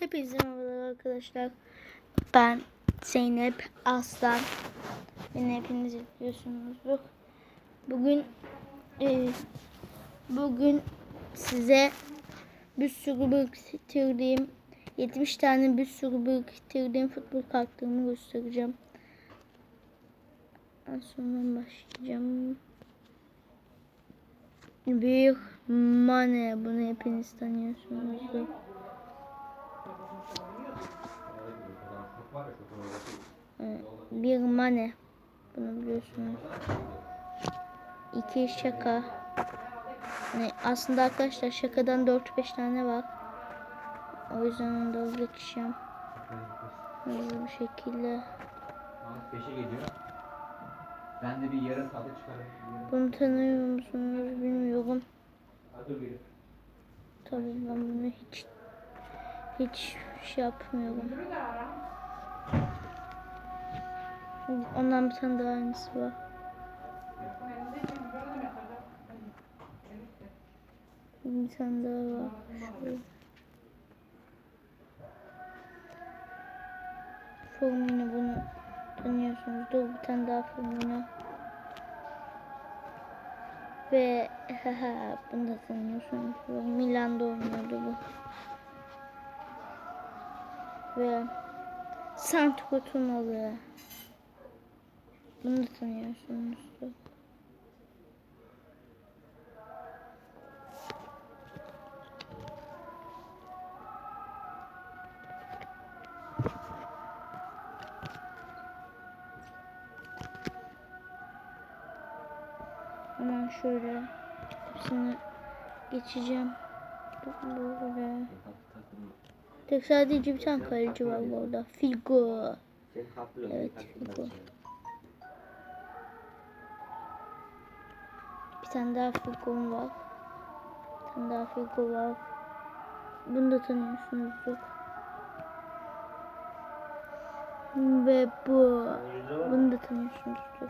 Hepinize merhabalar arkadaşlar. Ben Zeynep Aslan. Beni hepiniz biliyorsunuzdur. Bugün e, bugün size bir sürü biriktirdiğim 70 tane bir sürü biriktirdiğim futbol kartlarımı göstereceğim. Az sonra başlayacağım. Bir Mane. Bunu hepiniz tanıyorsunuzdur. Bir Mane. Bunu biliyorsunuz. İki şaka. Yani aslında arkadaşlar şakadan 4-5 tane var. O yüzden onu da geçeceğim. Hızlı bir şekilde. Saat 5'e geliyor. Ben de bir yarım saate çıkarım. Bunu tanıyor musunuz bilmiyorum. Tabii ben bunu hiç hiç şey yapmıyorum. Ondan bir tane daha aynısı var. Bir tane daha var. Şöyle. Formunu bunu tanıyorsunuz. Dur bir tane daha formunu. Ve bunu da tanıyorsunuz. Milan'da oynuyordu bu. Ve Santiago Tunalı. Bunu da tanıyorsunuzdur. Hemen şöyle hepsini geçeceğim. Böyle. Tek sadece bir tane kaleci var bu arada. Figo. Evet Figo. Bir tane daha Figo var. Bir tane daha Figo var. Bunu da tanıyorsunuzdur. Ve bu. Bunu da tanıyorsunuzdur.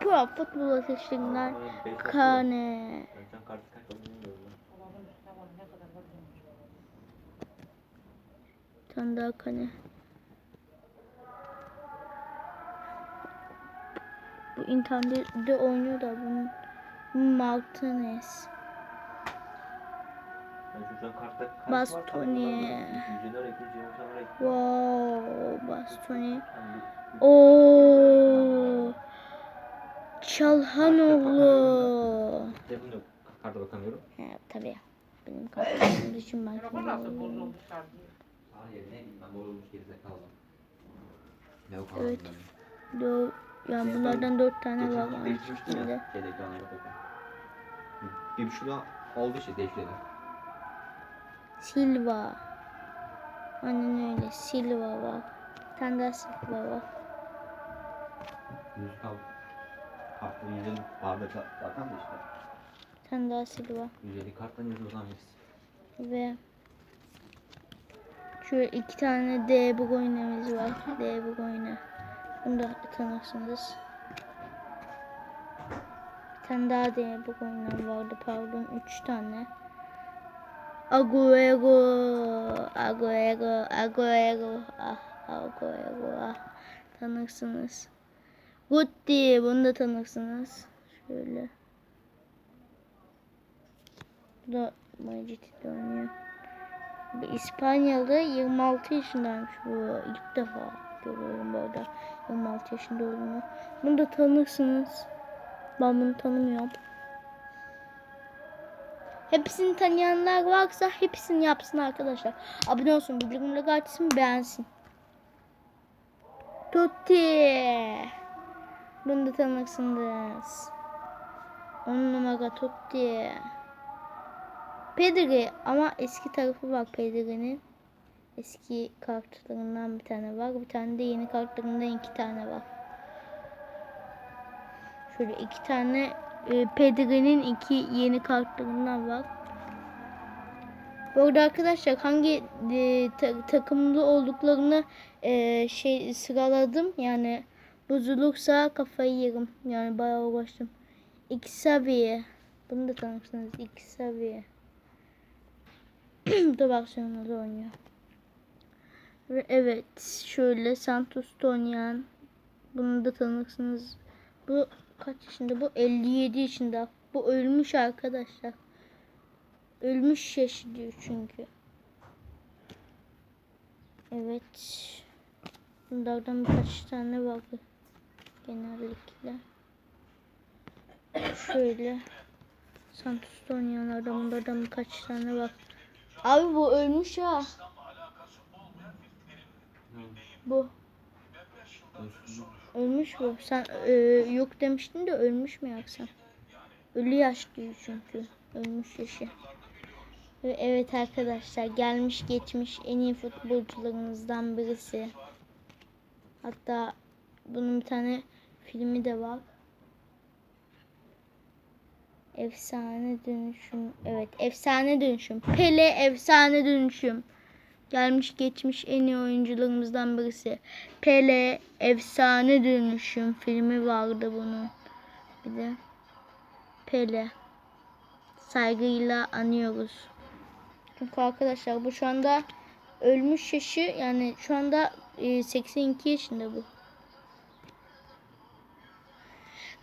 Pro futbol ateşlerinden Kane. Bir tane daha Kane. Bu internette oynuyor da bunun Martinez. Ben şu an kartta kaç Bastoni. Wow, Bastoni. Oo. Çalhanoğlu. karta bakamıyorum. He tabii. Benim kartım için ben yerine gideyim ben bozulmuş gerizekalı. Ne o Evet. Dö yani bunlardan dört tane var. yani Değiştirmiştin içinde. ya. Şeydeki ana bakarken. Bir buçuk daha oldu işte değiştirdi. Silva. Aynen öyle. Silva var. Bir tane daha Silva var. Müzik al. Kartın yüzünü barda zaten de işte. Bir tane daha Silva. 150 karttan yüzü olan birisi. Ve şöyle iki tane De Bruyne'miz var. De Bruyne. Bunu da tanırsınız. Bir tane daha De Bruyne vardı pardon. Üç tane. Agüero. Agüero. Agüero. Ah Agüero. Ah. Tanırsınız. Gutti. Bunu da tanırsınız. Şöyle. Bu da Manchester oynuyor. İspanyalı 26 yaşındaymış bu. İlk defa görüyorum bu arada. 26 yaşında olduğunu. Bunu da tanırsınız. Ben bunu tanımıyorum. Hepsini tanıyanlar varsa hepsini yapsın arkadaşlar. Abone olsun. Bildirimleri açsın beğensin. Tutti. Bunu da tanırsınız. 10 numara Tutti. Pedri ama eski tarafı var Pedri'nin. Eski kartlarından bir tane var. Bir tane de yeni kartlarından iki tane var. Şöyle iki tane e, Pedri'nin iki yeni kartlarından var. Bu arada arkadaşlar hangi e, ta- takımlı olduklarını e, şey sıraladım. Yani bozulursa kafayı yerim. Yani bayağı uğraştım. İki seviye. Bunu da tanırsınız. İki seviye. Bu da Barcelona'da oynuyor. Ve evet şöyle Santos'ta oynayan bunu da tanırsınız. Bu kaç yaşında? Bu 57 yaşında. Bu ölmüş arkadaşlar. Ölmüş yaşı diyor çünkü. Evet. Bunlardan birkaç tane vardı. Genellikle. Şöyle. Santos'ta oynayanlardan bunlardan birkaç tane var. Abi bu ölmüş ha. Bu. Ölmüş bu. Sen e, yok demiştin de ölmüş mü yoksa? Ölü yaş diyor çünkü. Ölmüş yaşı. Ve evet arkadaşlar gelmiş geçmiş en iyi futbolcularımızdan birisi. Hatta bunun bir tane filmi de var. Efsane dönüşüm. Evet efsane dönüşüm. Pele efsane dönüşüm. Gelmiş geçmiş en iyi oyuncularımızdan birisi. Pele efsane dönüşüm filmi vardı bunun. Bir de Pele. Saygıyla anıyoruz. Çünkü arkadaşlar bu şu anda ölmüş yaşı yani şu anda e, 82 yaşında bu.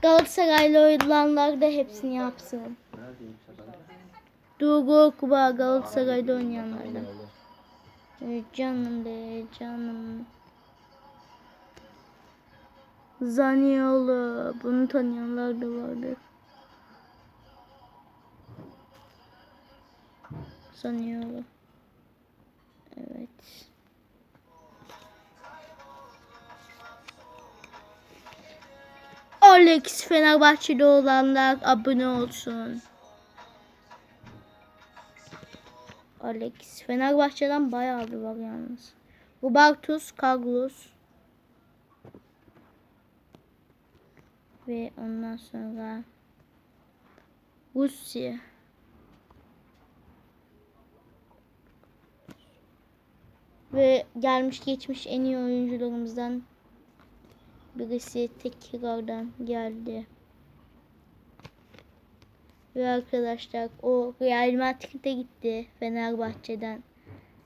Galatasaraylı olanlar da hepsini yapsın. Duygu Kuba Galatasaray'da oynayanlardan. Evet, canım be canım. Zaniolo. Bunu tanıyanlar da vardır. Zaniolo. Evet. Alex Fenerbahçeli olanlar abone olsun. Alex. Fenerbahçe'den bayağı bir var yalnız. Robertus Carlos. Ve ondan sonra Rusya. Ve gelmiş geçmiş en iyi oyuncularımızdan birisi tekrardan geldi. Ve arkadaşlar o Real Madrid'e gitti Fenerbahçe'den.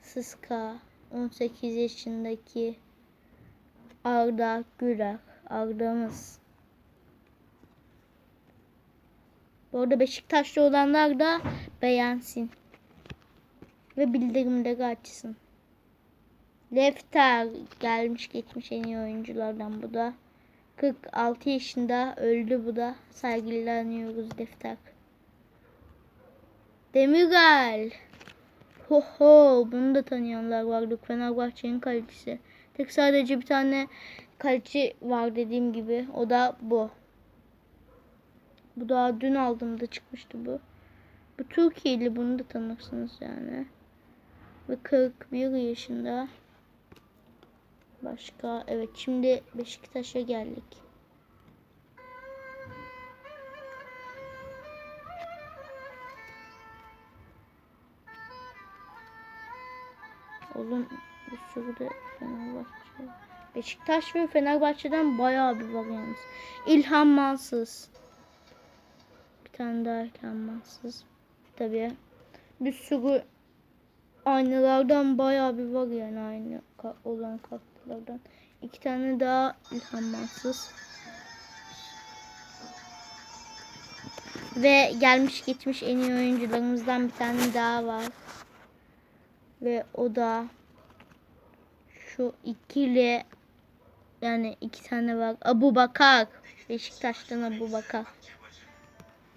Sıska 18 yaşındaki Arda Güler. Arda'mız. Bu arada Beşiktaşlı olanlar da beğensin. Ve bildirimleri açsın. Lefter gelmiş geçmiş en iyi oyunculardan bu da. 46 yaşında öldü bu da. Saygıyla anıyoruz Defter. Demirel. Ho ho bunu da tanıyanlar vardı. Fenerbahçe'nin kalecisi. Tek sadece bir tane kaleci var dediğim gibi. O da bu. Bu daha dün aldığımda çıkmıştı bu. Bu Türkiye'li bunu da tanırsınız yani. Ve 41 yaşında. Başka evet şimdi Beşiktaş'a geldik. Oğlum bir sürü de Fenerbahçe. Beşiktaş ve Fenerbahçe'den bayağı bir var yalnız. İlhan Mansız. Bir tane daha İlhan Mansız. Tabii. Bir sürü aynalardan bayağı bir var yani aynı olan kartlardan. İki tane daha İlhan Mansız. Ve gelmiş geçmiş en iyi oyuncularımızdan bir tane daha var. Ve o da şu ikili yani iki tane var. Abu Bakar. Beşiktaş'tan Abu Bakar.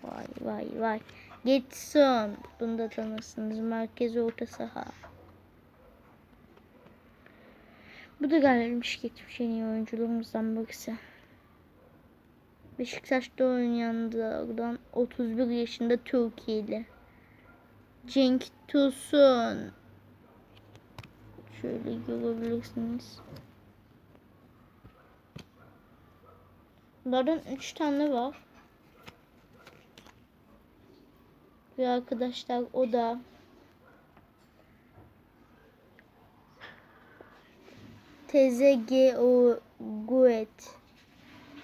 Vay vay vay. Getson. Bunu da tanırsınız. Merkez orta saha. Bu da gelmiş geçmiş en iyi oyuncularımızdan birisi. Beşiktaş'ta oynayanlardan 31 yaşında Türkiye'li. Cenk Tosun. Şöyle görebilirsiniz. Bunlardan 3 tane var. Ve arkadaşlar o da TZGO Guet.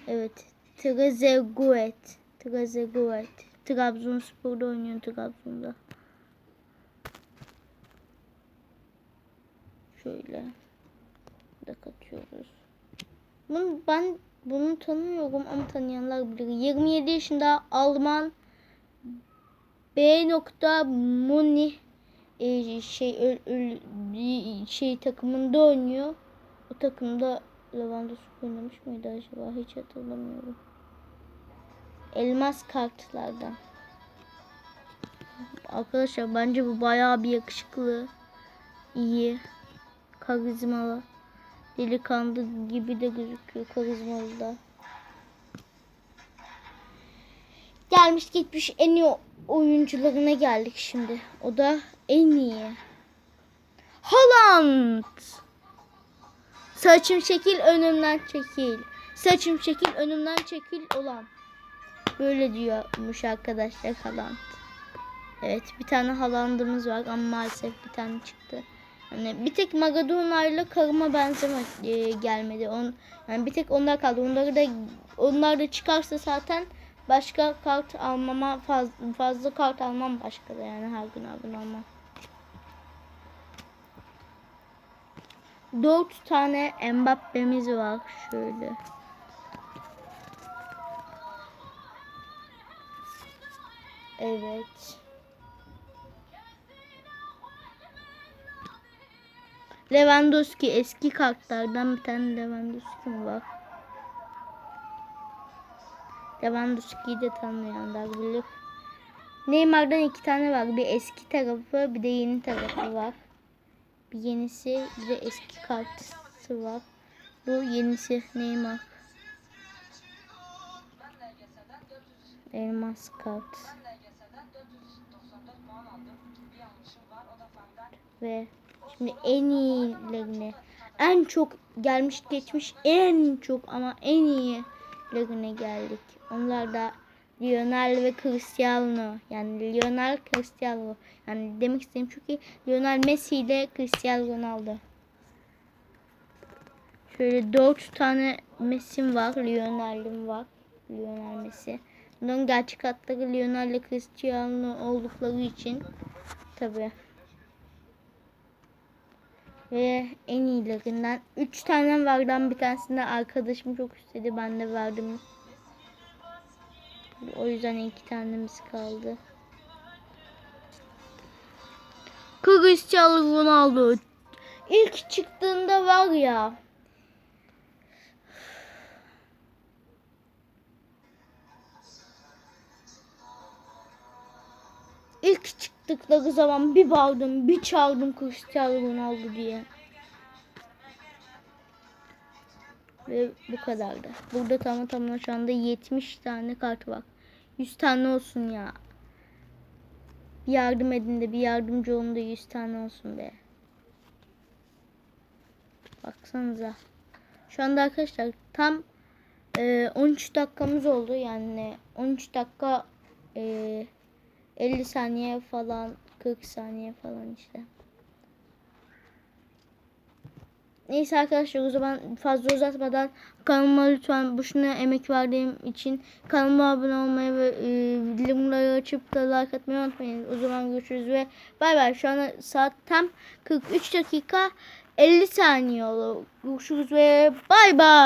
Evet. Trezeguet. Trezeguet. Trabzonspor'da oynuyor Trabzon'da. Şöyle. Da katıyoruz. Bunu, ben bunu tanıyorum ama tanıyanlar bilir. 27 yaşında Alman B. Muni e, şey öl, öl- şey takımında oynuyor. O takımda Lewandowski oynamış mıydı acaba? Hiç hatırlamıyorum. Elmas kartlardan. Arkadaşlar bence bu bayağı bir yakışıklı. iyi, Karizmalı. Delikanlı gibi de gözüküyor karizmalı da. Gelmiş gitmiş en iyi oyuncularına geldik şimdi. O da en iyi. Haaland. Saçım çekil önümden çekil. Saçım çekil önümden çekil olan. Böyle diyormuş arkadaşlar Haaland. Evet bir tane Haaland'ımız var ama maalesef bir tane çıktı. Yani bir tek Maradona ile karıma benzeme e, gelmedi. On, yani bir tek onlar kaldı. Onları da onlar da çıkarsa zaten başka kart almama fazla, fazla kart almam başka da yani her gün her gün almam. Dört tane Mbappe'miz var şöyle. Evet. Lewandowski eski kartlardan bir tane Lewandowski var? Lewandowski'yi de tanıyanlar bilir. Neymar'dan iki tane var. Bir eski tarafı bir de yeni tarafı var. Bir yenisi bir de eski kartısı var. Bu yenisi Neymar. Elmas kart. Ve şimdi en iyilerine en çok gelmiş geçmiş en çok ama en iyilerine geldik. Onlar da Lionel ve Cristiano. Yani Lionel Cristiano. Yani demek istediğim ki Lionel Messi ile Cristiano Ronaldo. Şöyle dört tane Messi'm var. Lionel'im var. Lionel Messi. Bunların gerçek adları Lionel ile Cristiano oldukları için tabi. Ve en iyilerinden 3 tane vardan bir tanesini arkadaşım çok istedi. Ben de verdim. O yüzden iki tanemiz kaldı. Cristiano Ronaldo. İlk çıktığında var ya. İlk çıktıkları zaman bir bağırdım, bir çağırdım Cristiano Ronaldo diye. Ve bu kadardı. Burada tamam tamam şu anda 70 tane kart var. 100 tane olsun ya. Bir yardım edin de bir yardımcı olun da 100 tane olsun be. Baksanıza. Şu anda arkadaşlar tam e, 13 dakikamız oldu. Yani 13 dakika e, 50 saniye falan 40 saniye falan işte. Neyse arkadaşlar o zaman fazla uzatmadan kanalıma lütfen boşuna emek verdiğim için kanalıma abone olmayı ve e, bildirimleri açıp da like atmayı unutmayın. O zaman görüşürüz ve bay bay. Şu an saat tam 43 dakika 50 saniye oldu. Görüşürüz ve bay bay.